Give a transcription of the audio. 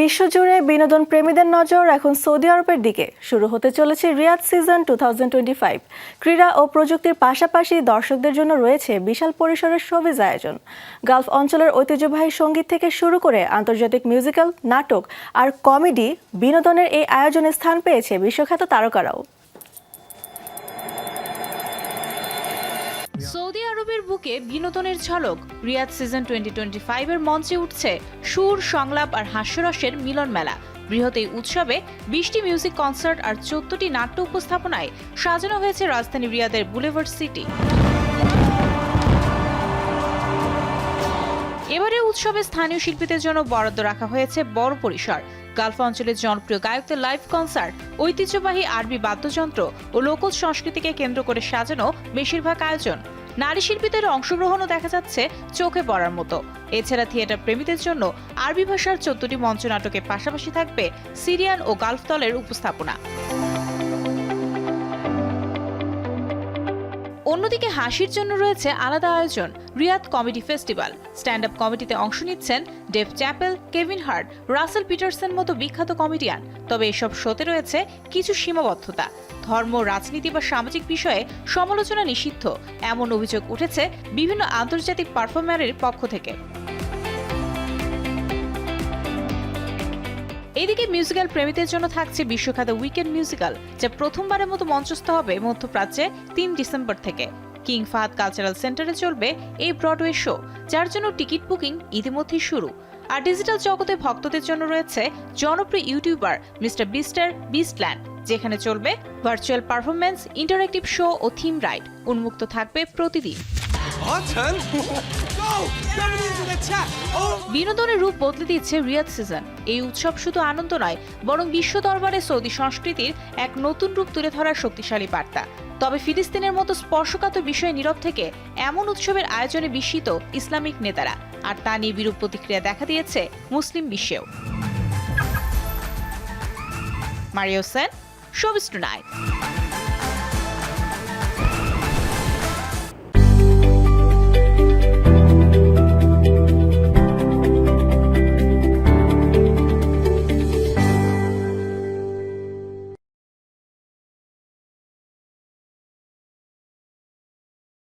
বিশ্বজুড়ে বিনোদন প্রেমীদের নজর এখন সৌদি আরবের দিকে। শুরু হতে চলেছে রিয়াদ সিজন টু ক্রীড়া ও প্রযুক্তির পাশাপাশি দর্শকদের জন্য রয়েছে বিশাল পরিসরের শোবিজ আয়োজন। গালফ অঞ্চলের ঐতিহ্যবাহী সংগীত থেকে শুরু করে আন্তর্জাতিক মিউজিক্যাল, নাটক আর কমেডি বিনোদনের এই আয়োজনে স্থান পেয়েছে বিশ্বখ্যাত তারকারাও। সৌদি আরবের বুকে বিনোদনের ঝলক, রিয়াদ সিজন টোয়েন্টি টোয়েন্টি ফাইভের মঞ্চে উঠছে সুর, সংলাপ আর হাস্যরসের মিলন মেলা। বৃহৎ এই উৎসবে বিশটি মিউজিক কনসার্ট আর চোদ্দটি নাট্য উপস্থাপনায় সাজানো হয়েছে রাজধানী রিয়াদের বুলেভার্ড সিটি উৎসবে স্থানীয় শিল্পীদের জন্য বরাদ্দ রাখা হয়েছে বড় পরিসর। গালফ অঞ্চলের জনপ্রিয় গায়কদের লাইভ কনসার্ট, ঐতিহ্যবাহী আরবি বাদ্যযন্ত্র ও লোকজ সংস্কৃতিকে কেন্দ্র করে সাজানো বেশিরভাগ আয়োজন। নারী শিল্পীদের অংশগ্রহণও দেখা যাচ্ছে চোখে পড়ার মতো। এছাড়া থিয়েটার প্রেমীদের জন্য আরবি ভাষার চোদ্দটি মঞ্চনাটকের পাশাপাশি থাকবে সিরিয়ান ও গালফ দলের উপস্থাপনা। অন্যদিকে হাসির জন্য রয়েছে আলাদা আয়োজন, Riyadh comedy festival stand up কমেডিতে অংশ নিচ্ছেন Dave Chappelle, Kevin Hart, Russell Peterson মতো বিখ্যাত কমেডিয়ান। তবে এসব শোতে রয়েছে কিছু সীমাবদ্ধতা। ধর্ম, রাজনীতি বা সামাজিক বিষয়ে সমালোচনা নিষিদ্ধ। এমন অভিযোগ উঠেছে বিভিন্ন আন্তর্জাতিক পারফর্মারের পক্ষ থেকে। এদিকে মিউজিক্যাল প্রেমীদের জন্য থাকছে বিশ্বখ্যাত উইকেন্ড মিউজিক্যাল যা প্রথমবারের মতো মঞ্চস্থ হবে মধ্যপ্রাচ্যে তিন ডিসেম্বর থেকে। কিং ফাহাদ কালচারাল সেন্টারে চলবে এই ব্রডওয়ে শো যার জন্য টিকিট বুকিং ইতিমধ্যেই শুরু। আর ডিজিটাল জগতে ভক্তদের জন্য রয়েছে জনপ্রিয় ইউটিউবার মিস্টার বিস্টার বিস্টল্যান্ড যেখানে চলবে ভার্চুয়াল পারফরমেন্স ইন্টারেক্টিভ শো ও থিম রাইড উন্মুক্ত থাকবে প্রতিদিন। Oh! বিনোদনের রূপ বদলে দিচ্ছে রিয়াদ সিজন। এই উৎসব শুধু আনন্দ নয়, বরং বিশ্ব দরবারে সৌদি সংস্কৃতির এক নতুন রূপ তুলে ধরার শক্তিশালী বার্তা। তবে ফিলিস্তিনের মতো স্পর্শকাতর বিষয়ে নীরব থেকে এমন উৎসবের আয়োজনে বিস্মিত ইসলামিক নেতারা। আর তা নিয়ে বিরূপ প্রতিক্রিয়া দেখা দিয়েছে মুসলিম বিশ্বেও। মারিও সেন শোবিস টুনাইট